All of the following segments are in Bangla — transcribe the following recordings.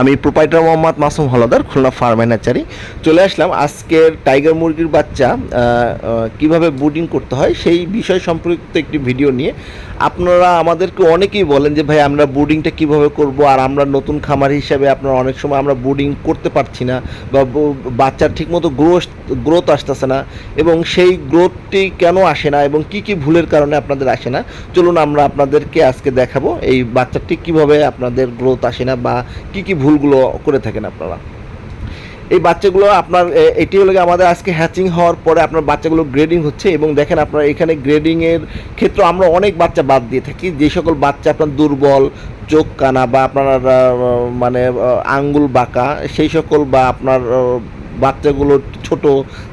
আমি প্রোপাইটার মোহাম্মদ মাসুম হলাদার, খুলনা ফার্ম ম্যানেজারি চলে আসলাম আজকের টাইগার মুরগির বাচ্চা কীভাবে বুডিং করতে হয় সেই বিষয় সম্পর্কিত একটি ভিডিও নিয়ে। আপনারা আমাদেরকে অনেকেই বলেন যে, ভাই, আমরা বুডিংটা কীভাবে করব? আর আমরা নতুন খামার হিসাবে আপনারা অনেক সময় আমরা বুডিং করতে পারছি না বা বাচ্চার ঠিকমতো গ্রোথ গ্রোথ আসতেছে না। এবং সেই গ্রোথটি কেন আসে না এবং কি কি ভুলের কারণে আপনাদের আসে না? চলুন আমরা আপনাদেরকে আজকে দেখাবো এই বাচ্চাটি কীভাবে আপনাদের গ্রোথ আসে না বা কি কি ভুলগুলো করে থাকেন আপনারা। এই বাচ্চাগুলো আপনার এটি হলো আমাদের আজকে হ্যাচিং হওয়ার পরে আপনার বাচ্চাগুলো গ্রেডিং হচ্ছে এবং দেখেন আপনার এখানে গ্রেডিংয়ের ক্ষেত্রে আমরা অনেক বাচ্চা বাদ দিয়ে থাকি। যে সকল বাচ্চা আপনার দুর্বল, চোখ কানা বা আপনার মানে আঙ্গুল বাঁকা, সেই সকল বা আপনার বাচ্চাগুলো ছোট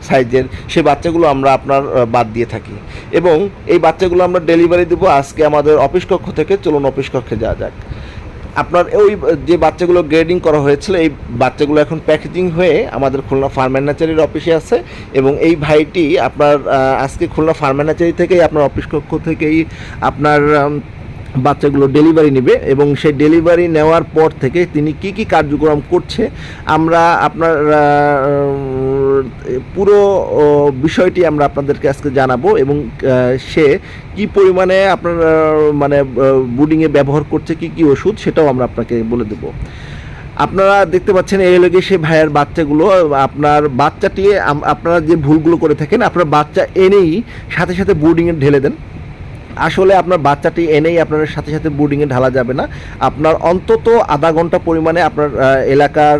সাইজের সেই বাচ্চাগুলো আমরা আপনার বাদ দিয়ে থাকি। এবং এই বাচ্চাগুলো আমরা ডেলিভারি দেবো আজকে আমাদের অফিস কক্ষ থেকে। চলুন অফিস কক্ষে যাওয়া যাক। আপনার ওই যে বাচ্চাগুলো গ্রেডিং করা হয়েছিল, এই বাচ্চাগুলো এখন প্যাকেজিং হয়ে আমাদের খুলনা ফার্ম্যানাচারির অফিসে আছে এবং এই ভাইটি আপনার আজকে খুলনা ফার্ম্যানাচারি থেকেই, আপনার অফিস কক্ষ থেকেই আপনার বাচ্চাগুলো ডেলিভারি নেবে এবং সেই ডেলিভারি নেওয়ার পর থেকে তিনি কি কি কার্যক্রম করছে, আমরা আপনার পুরো বিষয়টি আমরা আপনাদেরকে আজকে জানাব এবং সে কি পরিমাণে আপনার মানে বুডিংয়ে ব্যবহার করছে, কি কি ওষুধ সেটাও আমরা আপনাকে বলে দেবো। আপনারা দেখতে পাচ্ছেন, এই হলো সে ভাইয়ের বাচ্চাগুলো, আপনার বাচ্চাটি আপনারা যে ভুলগুলো করে থাকেন, আপনার বাচ্চা এনেই সাথে সাথে বোর্ডিংয়ে ঢেলে দেন। আসলে আপনার বাচ্চাটি এনেই আপনার সাথে সাথে বোর্ডিংয়ে ঢালা যাবে না। আপনার অন্তত আধা ঘণ্টা পরিমাণে আপনার এলাকার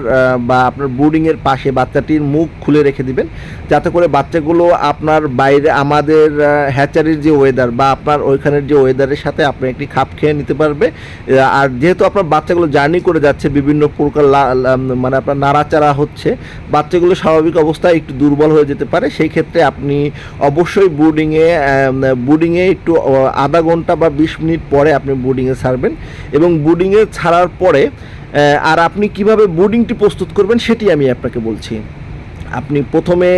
বা আপনার বোর্ডিংয়ের পাশে বাচ্চাটির মুখ খুলে রেখে দিবেন। যাতে করে বাচ্চাগুলো আপনার বাইরে, আমাদের হ্যাচারির যে ওয়েদার বা আপনার ওইখানের যে ওয়েদারের সাথে আপনি একটি খাপ খেয়ে নিতে পারবে। আর যেহেতু আপনার বাচ্চাগুলো জার্নি করে যাচ্ছে, বিভিন্ন প্রকার মানে আপনার নাড়াচাড়া হচ্ছে, বাচ্চাগুলো স্বাভাবিক অবস্থায় একটু দুর্বল হয়ে যেতে পারে। সেই ক্ষেত্রে আপনি অবশ্যই বোর্ডিংয়ে বোর্ডিংয়ে একটু আধা ঘণ্টা বা বিশ মিনিট পরে আপনি বোর্ডিংয়ে ছাড়বেন এবং বোর্ডিংয়ে ছাড়ার পরে আর আপনি কীভাবে বোর্ডিংটি প্রস্তুত করবেন সেটি আমি আপনাকে বলছি। আপনি প্রথমে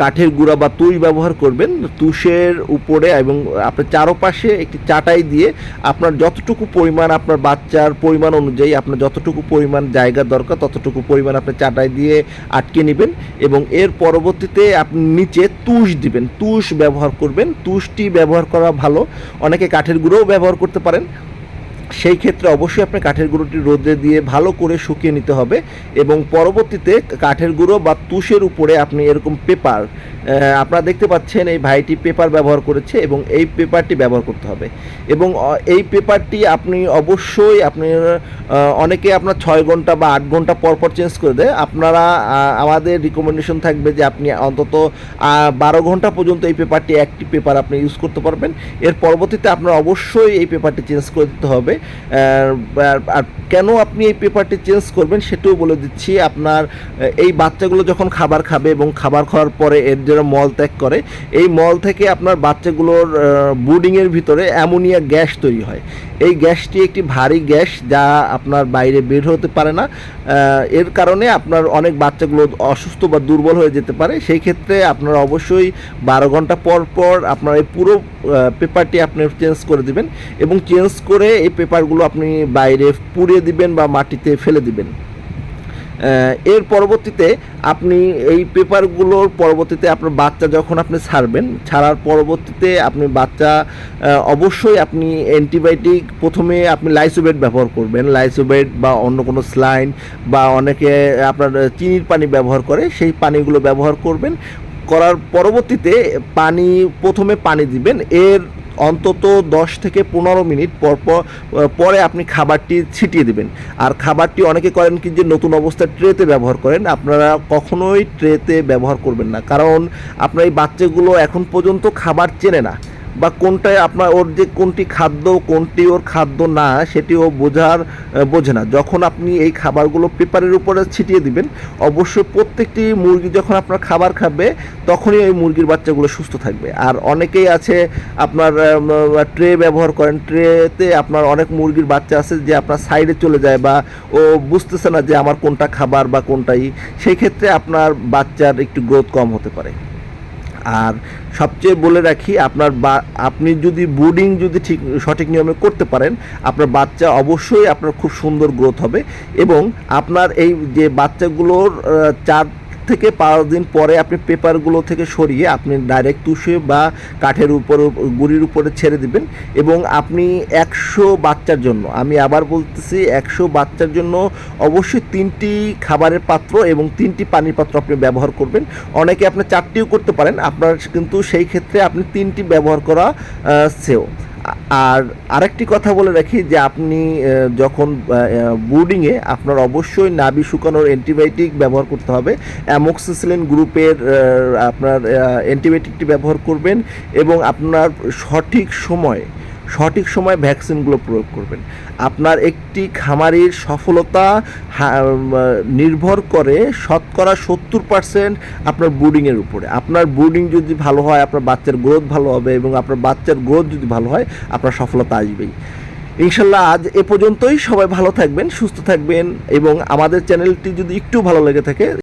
কাঠের গুঁড়া বা তুষ ব্যবহার করবেন। তুষের উপরে এবং আপনার চারপাশে একটি চাটাই দিয়ে আপনার যতটুকু পরিমাণ আপনার বাচ্চার পরিমাণ অনুযায়ী, আপনার যতটুকু পরিমাণ জায়গা দরকার, ততটুকু পরিমাণ আপনি চাটাই দিয়ে আটকে নেবেন এবং এর পরবর্তীতে আপনি নিচে তুষ দিবেন। তুষ ব্যবহার করবেন। তুষটি ব্যবহার করা ভালো। অনেকে কাঠের গুঁড়োও ব্যবহার করতে পারেন। সেই ক্ষেত্রে অবশ্যই আপনি কাঠের গুঁড়োটি রোদে দিয়ে ভালো করে শুকিয়ে নিতে হবে এবং পরবর্তীতে কাঠের গুঁড়ো বা তুষের উপরে আপনি এরকম পেপার আপনারা দেখতে পাচ্ছেন এই ভাইটি পেপার ব্যবহার করেছে এবং এই পেপারটি ব্যবহার করতে হবে। এবং এই পেপারটি আপনি অবশ্যই আপনি অনেকে আপনার ছয় ঘণ্টা বা আট ঘণ্টা পর পর চেঞ্জ করে দেয়। আপনারা আমাদের রিকমেন্ডেশন থাকবে যে আপনি অন্তত বারো ঘণ্টা পর্যন্ত এই পেপারটি একটি পেপার আপনি ইউজ করতে পারবেন। এর পরবর্তীতে আপনার অবশ্যই এই পেপারটি চেঞ্জ করে দিতে হবে। আর- কেন আপনি এই পেপারটি চেঞ্জ করবেন সেটাও বলে দিচ্ছি। আপনার এই বাচ্চাগুলো যখন খাবার খাবে এবং খাবার খাওয়ার পরে এর জন্য মল ত্যাগ করে, এই মল থেকে আপনার বাচ্চাগুলোর বুডিংয়ের ভিতরে অ্যামোনিয়া গ্যাস তৈরি হয়। এই গ্যাসটি একটি ভারী গ্যাস যা আপনার বাইরে বের হতে পারে না। এর কারণে আপনার অনেক বাচ্চাগুলো অসুস্থ বা দুর্বল হয়ে যেতে পারে। সেই ক্ষেত্রে আপনারা অবশ্যই বারো ঘণ্টা পর পর আপনার এই পুরো পেপারটি আপনি চেঞ্জ করে দিবেন এবং চেঞ্জ করে এই পেপারগুলো আপনি বাইরে পুড়িয়ে দিবেন বা মাটিতে ফেলে দিবেন। এর পরবর্তীতে আপনি এই পেপারগুলোর পরবর্তীতে আপনার বাচ্চা যখন আপনি ছাড়বেন, ছাড়ার পরবর্তীতে আপনি বাচ্চা অবশ্যই আপনি অ্যান্টিবায়োটিক প্রথমে আপনি লাইসোবেট ব্যবহার করবেন। লাইসোবেট বা অন্য কোনো স্লাইন বা অনেকে আপনার চিনির পানি ব্যবহার করে, সেই পানিগুলো ব্যবহার করবেন। করার পরবর্তীতে পানি, প্রথমে পানি দিবেন। এর অন্তত দশ থেকে পনেরো মিনিট পর পরে আপনি খাবারটি ছিটিয়ে দেবেন। আর খাবারটি অনেকে করেন কি যে নতুন অবস্থায় ট্রেতে ব্যবহার করেন। আপনারা কখনোই ট্রেতে ব্যবহার করবেন না। কারণ আপনার এই বাচ্চাগুলো এখন পর্যন্ত খাবার চেনে না। বা কোনটায় আপনার ওর যে কোনটি খাদ্য, কোনটি ওর খাদ্য না সেটি ও বোঝার বোঝে না। যখন আপনি এই খাবারগুলো পেপারের উপরে ছিটিয়ে দিবেন, অবশ্যই প্রত্যেকটি মুরগি যখন আপনার খাবার খাবে, তখনই ওই মুরগির বাচ্চাগুলো সুস্থ থাকবে। আর অনেকেই আছে আপনার ট্রে ব্যবহার করেন। ট্রেতে আপনার অনেক মুরগির বাচ্চা আছে যে আপনার সাইডে চলে যায় বা ও বুঝতেছে না যে আমার কোনটা খাবার বা কোনটাই। সেই ক্ষেত্রে আপনার বাচ্চার একটু গ্রোথ কম হতে পারে। আর সবচেয়ে বলে রাখি, আপনার বা, আপনি যদি বোর্ডিং যদি ঠিক, সঠিক নিয়মে করতে পারেন, আপনার বাচ্চা অবশ্যই আপনার খুব সুন্দর গ্রোথ হবে এবং আপনার এই যে বাচ্চাগুলোর চার থেকে পাঁচ দিন পরে আপনি পেপারগুলো থেকে সরিয়ে আপনি ডাইরেক্ট তুষে বা কাঠের উপর, গুড়ির উপরে ছেড়ে দিবেন এবং আপনি একশো বাচ্চার জন্য, আমি আবার বলতেছি একশো বাচ্চার জন্য অবশ্যই তিনটি খাবারের পাত্র এবং তিনটি পানির পাত্র আপনি ব্যবহার করবেন। অনেকে আপনি চারটিও করতে পারেন, আপনার কিন্তু সেই ক্ষেত্রে আপনি তিনটি ব্যবহার করা সেও। আর আরেকটি কথা বলে রাখি যে আপনি যখন বোর্ডিংয়ে আপনার অবশ্যই নাভি শুকানোর অ্যান্টিবায়োটিক ব্যবহার করতে হবে। অ্যামোক্সিসিলিন গ্রুপের আপনার অ্যান্টিবায়োটিকটি ব্যবহার করবেন এবং আপনার সঠিক সময় সঠিক সময় ভ্যাকসিনগুলো প্রয়োগ করবেন। আপনার একটি খামারির সফলতা নির্ভর করে শতকরা সত্তর পার্সেন্ট আপনার ব্রুডিংয়ের উপরে। আপনার ব্রুডিং যদি ভালো হয়, আপনার বাচ্চার গ্রোথ ভালো হবে এবং আপনার বাচ্চার গ্রোথ যদি ভালো হয়, আপনার সফলতা আসবেই। ইনশাল্লাহ আজ এ পর্যন্তই। সবাই ভালো থাকবেন, সুস্থ থাকবেন এবং আমাদের চ্যানেলটি যদি একটু ভালো লেগে থাকে